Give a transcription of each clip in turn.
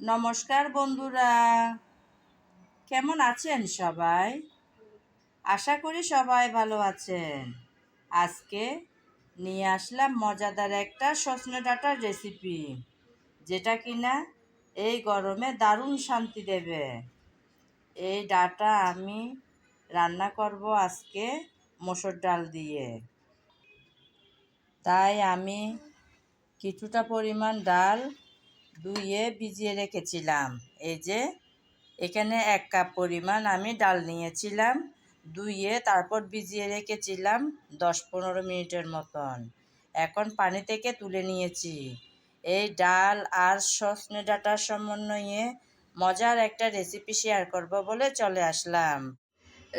নমস্কার বন্ধুরা। কেমন আছেন সবাই? আশা করি সবাই ভালো আছেন। আজকে নিয়ে আসলাম মজাদার একটা সজনে ডাঁটার রেসিপি যেটা কিনা এই গরমে দারুণ শান্তি দেবে। এই ডাটা আমি রান্না করব আজকে মসুর ডাল দিয়ে। তাই আমি কিছুটা পরিমাণ ডাল ধুয়ে ভিজিয়ে রেখেছিলাম। এই যে, এখানে এক কাপ পরিমাণ আমি ডাল নিয়েছিলাম, ধুয়ে তারপর ভিজিয়ে রেখেছিলাম দশ পনেরো মিনিটের মতন। এখন পানি থেকে তুলে নিয়েছি। এই ডাল আর সসনে ডাটার সমন্বয়ে মজার একটা রেসিপি শেয়ার করব বলে চলে আসলাম।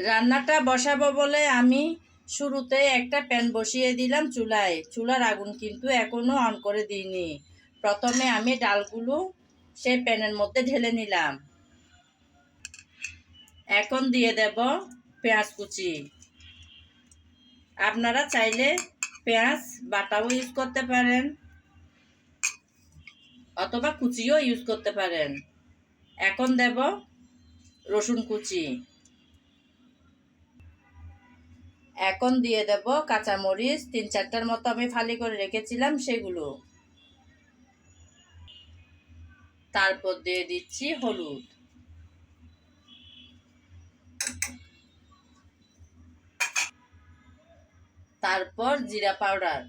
রান্নাটা বসাবো বলে আমি শুরুতে একটা প্যান বসিয়ে দিলাম চুলায়। চুলার আগুন কিন্তু এখনও অন করে দিইনি। প্রথমে আমি ডালগুলো সেই প্যানের মধ্যে ঢেলে নিলাম। এখন দিয়ে দেব পেঁয়াজ কুচি। আপনারা চাইলে পেঁয়াজ বাটাও ইউজ করতে পারেন, অথবা কুচিও ইউজ করতে পারেন। এখন দেব রসুন কুচি। এখন দিয়ে দেব কাঁচামরিচ, তিন চারটার মতো আমি ফালি করে রেখেছিলাম সেগুলো। তারপর দিয়ে দিচ্ছি হলুদ। তারপর জিরা পাউডার।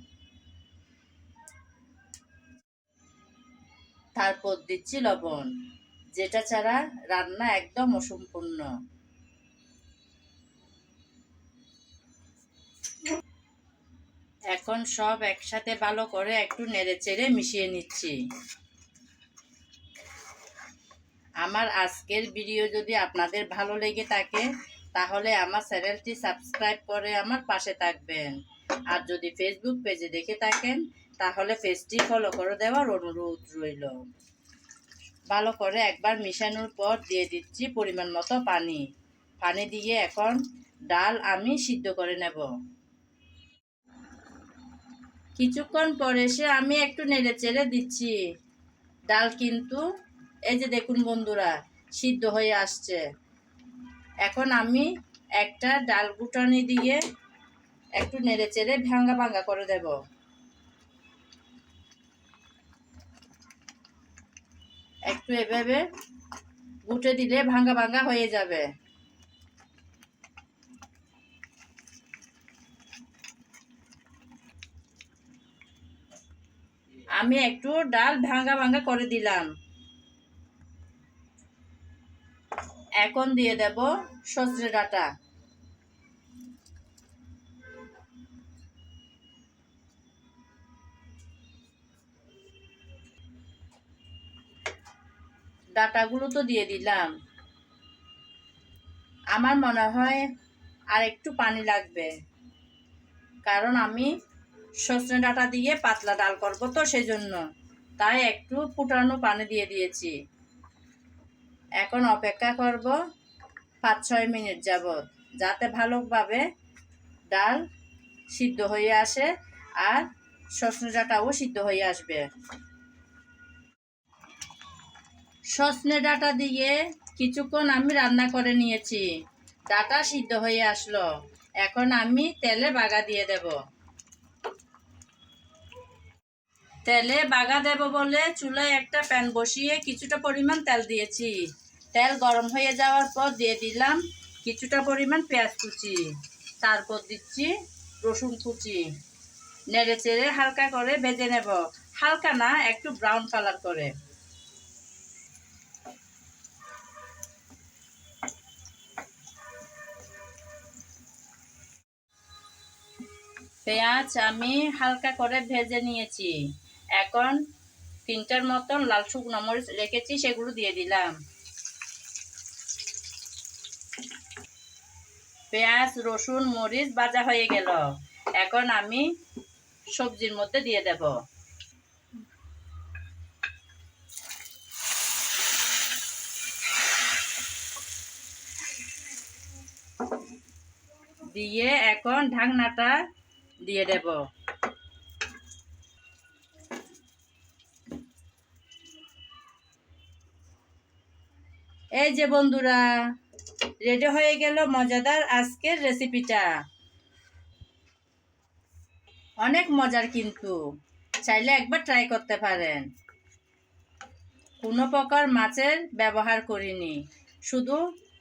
তারপর দিচ্ছি লবণ, যেটা ছাড়া রান্না একদম অসম্পূর্ণ। এখন সব একসাথে ভালো করে একটু নেড়ে চেড়ে মিশিয়ে নিচ্ছি। আমার আজকের ভিডিও যদি আপনাদের ভালো লেগে থাকে, তাহলে আমার চ্যানেলটি সাবস্ক্রাইব করে আমার পাশে থাকবেন। আর যদি ফেসবুক পেজে দেখে থাকেন, তাহলে পেজটি ফলো করে দেওয়ার অনুরোধ রইল। ভালো করে একবার মিশানোর পর দিয়ে দিচ্ছি পরিমাণ মতো পানি। পানি দিয়ে এখন ডাল আমি সিদ্ধ করে নেব। কিছুক্ষণ পরে এসে আমি একটু নেড়ে চেড়ে দিচ্ছি। ডাল কিন্তু এই যে দেখুন বন্ধুরা, সিদ্ধ হয়ে আসছে। এখন আমি একটা ডাল গুটানি দিয়ে একটু নেড়ে চেড়ে ভাঙ্গা ভাঙ্গা করে দেব। একটু এভাবে গুটে দিলে ভাঙ্গা ভাঙ্গা হয়ে যাবে। আমি একটু ডাল ভাঙ্গা ভাঙ্গা করে দিলাম। এখন দিয়ে দেব সজনে ডাটা। ডাটাগুলো তো দিয়ে দিলাম। আমার মনে হয় আর একটু পানি লাগবে। কারণ আমি সজনে ডাটা দিয়ে পাতলা ডাল করব তো সেজন্য। তাই একটু ফুটানো পানি দিয়ে দিয়েছি। এখন অপেক্ষা করব পাঁচ ছয় মিনিট যাবৎ, যাতে ভালোভাবে ডাল সিদ্ধ হয়ে আসে আর সজনে সিদ্ধ হয়ে আসবে। সজনে ডাটা দিয়ে কিছুক্ষণ আমি রান্না করে নিয়েছি। ডাটা সিদ্ধ হয়ে আসলো। এখন আমি তেলে বাগা দিয়ে দেব। তেলে বাগা দেব বলে চুলায় একটা প্যান বসিয়ে কিছুটা পরিমাণ তেল দিয়েছি। তেল গরম হয়ে যাওয়ার পর দিয়ে দিলাম কিছুটা পরিমাণ পেঁয়াজ কুচি। তারপর দিচ্ছি রসুন কুচি। নেড়ে চেড়ে হালকা করে ভেজে নেব। হালকা না, একটু ব্রাউন কালার করে। পেঁয়াজ আমি হালকা করে ভেজে নিয়েছি। এখন তিনটার মতন লাল শুকনো মরিচ রেখেছি, সেগুলো দিয়ে দিলাম। পেঁয়াজ, রসুন, মরিচ ভাজা হয়ে গেল। এখন আমি সবজির মধ্যে দিয়ে দেব। দিয়ে এখন ঢাকনাটা দিয়ে দেব। এই যে বন্ধুরা রেডি হয়ে গেল মজাদার আজকের রেসিপিটা অনেক মজার কিন্তু, চাইলে একবার ট্রাই করতে পারেন। কোনো প্রকার মাছের ব্যবহার করিনি, শুধু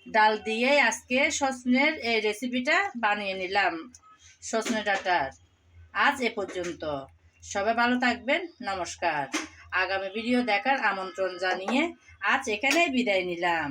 ডাল দিয়েই আজকে সজনের এই রেসিপিটা বানিয়ে নিলাম, সজনে ডাটার। আজ এ পর্যন্ত। সবাই ভালো থাকবেন, নমস্কার। আগামী ভিডিও দেখার আমন্ত্রণ জানিয়ে আজ এখানেই বিদায় নিলাম।